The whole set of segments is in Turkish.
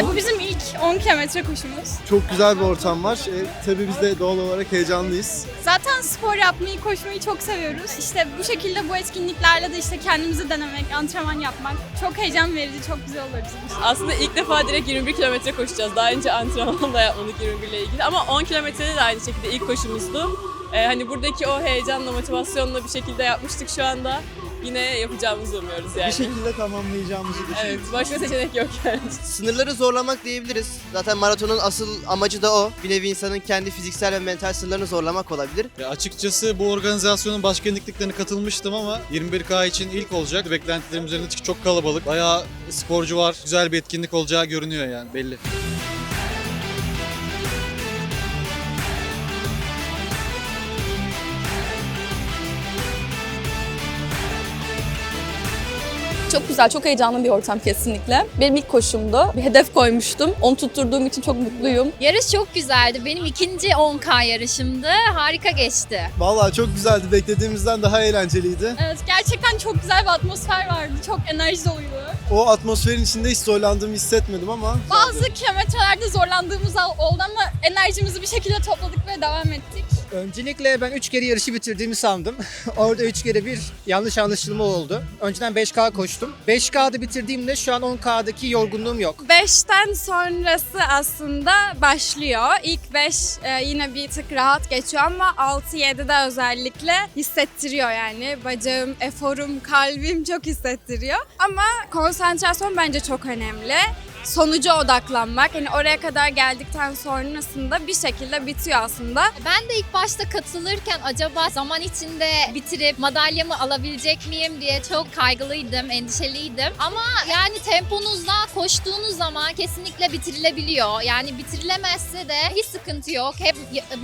Ee, bu bizim ilk 10 kilometre koşumuz. Çok güzel bir ortam var. E, tabii biz de doğal olarak heyecanlıyız. Zaten spor yapmayı, koşmayı çok seviyoruz. İşte bu şekilde bu etkinliklerle de işte kendimizi denemek, antrenman yapmak çok heyecan verici, çok güzel olur bizim için. Aslında ilk defa direkt 21 kilometre koşacağız. Daha önce antrenman da yapmadık 21 ile ilgili. Ama 10 kilometrede de aynı şekilde ilk koşumuzdu. Ee, hani buradaki o heyecanla, motivasyonla bir şekilde yapmıştık şu anda. Yine yapacağımızı umuyoruz yani. Bir şekilde tamamlayacağımızı düşünüyorum. Evet, başka seçenek yok yani. Sınırları zorlamak diyebiliriz. Zaten maratonun asıl amacı da o. Bir nevi insanın kendi fiziksel ve mental sınırlarını zorlamak olabilir. Ya açıkçası bu organizasyonun başka etkinliklerine katılmıştım ama 21K için ilk olacak. Beklentilerim üzerinde çok kalabalık. Bayağı sporcu var. Güzel bir etkinlik olacağı görünüyor yani belli. Çok güzel, çok heyecanlı bir ortam kesinlikle. Benim ilk koşumdu. Bir hedef koymuştum. Onu tutturduğum için çok mutluyum. Yarış çok güzeldi. Benim ikinci 10K yarışımdı. Harika geçti. Vallahi çok güzeldi. Beklediğimizden daha eğlenceliydi. Evet, gerçekten çok güzel bir atmosfer vardı. Çok enerji doluydu. O atmosferin içinde hiç zorlandığımı hissetmedim ama Bazı kilometrelerde zorlandığımız oldu ama enerjimizi bir şekilde topladık ve devam ettik. Öncelikle ben 3 kere yarışı bitirdiğimi sandım. Orada 3 kere bir yanlış anlaşılma oldu. Önceden 5K koştum. 5K'da bitirdiğimde şu an 10K'daki yorgunluğum yok. 5'ten sonrası aslında başlıyor. İlk 5 yine bir tık rahat geçiyor ama 6-7'de özellikle hissettiriyor yani. Bacağım, eforum, kalbim çok hissettiriyor. Ama konsantrasyon bence çok önemli. Sonuca odaklanmak. Yani oraya kadar geldikten sonrasında bir şekilde bitiyor aslında. Ben de ilk başta katılırken acaba zaman içinde bitirip madalyamı alabilecek miyim diye çok kaygılıydım, endişeliydim. Ama yani temponuzda koştuğunuz zaman kesinlikle bitirilebiliyor. Yani bitirilemezse de hiç sıkıntı yok. Hep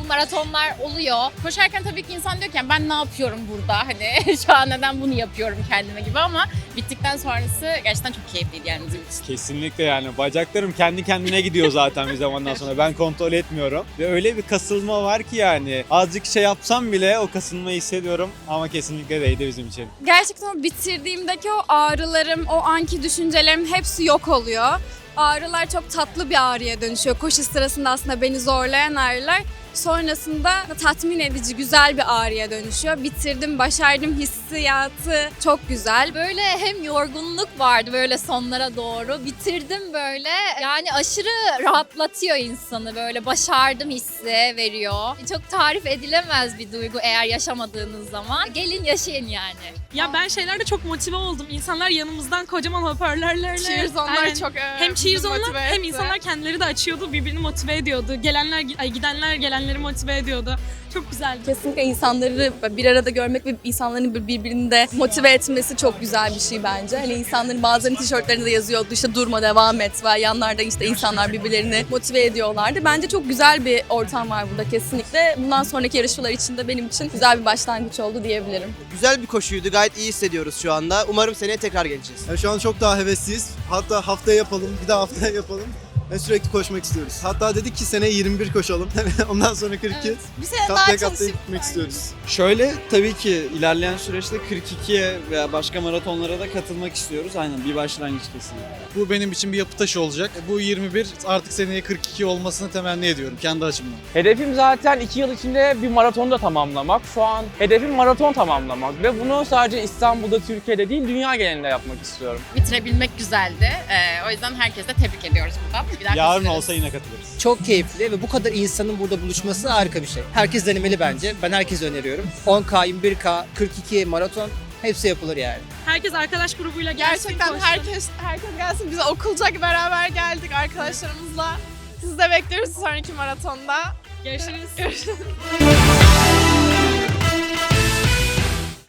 bu maratonlar oluyor. Koşarken tabii ki insan diyor ki "Yani ben ne yapıyorum burada hani şu an neden bunu yapıyorum kendime gibi ama bittikten sonrası gerçekten çok keyifliydi yani bizim için. Kesinlikle yani bacaklarım kendi kendine gidiyor zaten bir zamandan sonra ben kontrol etmiyorum ve öyle bir kasılma var ki yani azıcık şey yapsam bile o kasılmayı hissediyorum ama kesinlikle değdi bizim için. Gerçekten o bitirdiğimdeki o ağrılarım, o anki düşüncelerim hepsi yok oluyor. Ağrılar çok tatlı bir ağrıya dönüşüyor. Koşu sırasında aslında beni zorlayan ağrılar sonrasında tatmin edici, güzel bir ağrıya dönüşüyor. Bitirdim, başardım hissiyatı çok güzel. Böyle hem yorgunluk vardı böyle sonlara doğru. Bitirdim böyle. Yani aşırı rahatlatıyor insanı. Böyle başardım hissi veriyor. Çok tarif edilemez bir duygu eğer yaşamadığınız zaman. Gelin yaşayın yani. Ya ben şeylerde çok motive oldum. İnsanlar yanımızdan kocaman hoparlörlerle. Cheers onlar Aynen. çok e, hem cheers onlar hem insanlar kendileri de açıyordu. Birbirini motive ediyordu. Gelenler, ay gidenler gelenleri motive ediyordu. Çok güzeldi. Kesinlikle insanları bir arada görmek ve insanların bir- birbirini de motive etmesi çok güzel bir şey bence. Hani insanların bazılarının tişörtlerinde yazıyordu işte durma devam et ve yanlarda işte insanlar birbirlerini motive ediyorlardı. Bence çok güzel bir ortam var burada kesinlikle. Bundan sonraki yarışmalar için de benim için güzel bir başlangıç oldu diyebilirim. Güzel bir koşuydu. Gayet iyi hissediyoruz şu anda. Umarım seneye tekrar geleceğiz. yani şu an çok daha hevesliyiz. Hatta haftaya yapalım, bir daha haftaya yapalım. Ve sürekli koşmak istiyoruz. Hatta dedik ki seneye 21 koşalım. Ondan sonra 42. Bir sene daha Katlaya katlaya çalışıp gitmek istiyoruz. Şöyle tabii ki ilerleyen süreçte 42'ye veya başka maratonlara da katılmak istiyoruz. Aynen bir başlangıç kesinlikle. Bu benim için bir yapı taşı olacak. Bu 21 artık seneye 42 olmasını temenni ediyorum kendi açımdan. Hedefim zaten 2 yıl içinde bir maraton da tamamlamak. Şu an hedefim maraton tamamlamak ve bunu sadece İstanbul'da, Türkiye'de değil dünya genelinde yapmak istiyorum. Bitirebilmek güzeldi. Ee, o yüzden herkese tebrik ediyoruz buradan. Bir daha Yarın koşarız. olsa yine katılırız. Çok keyifli ve bu kadar insanın burada buluşması harika bir şey. Herkes denemeli bence. Ben herkese öneriyorum. 10K, 21K, 42 maraton hepsi yapılır yani. Herkes arkadaş grubuyla gelsin Gerçekten koşsun. herkes herkes gelsin. Biz okulcak beraber geldik arkadaşlarımızla. Sizi de bekliyoruz sonraki maratonda. Görüşürüz. Görüşürüz.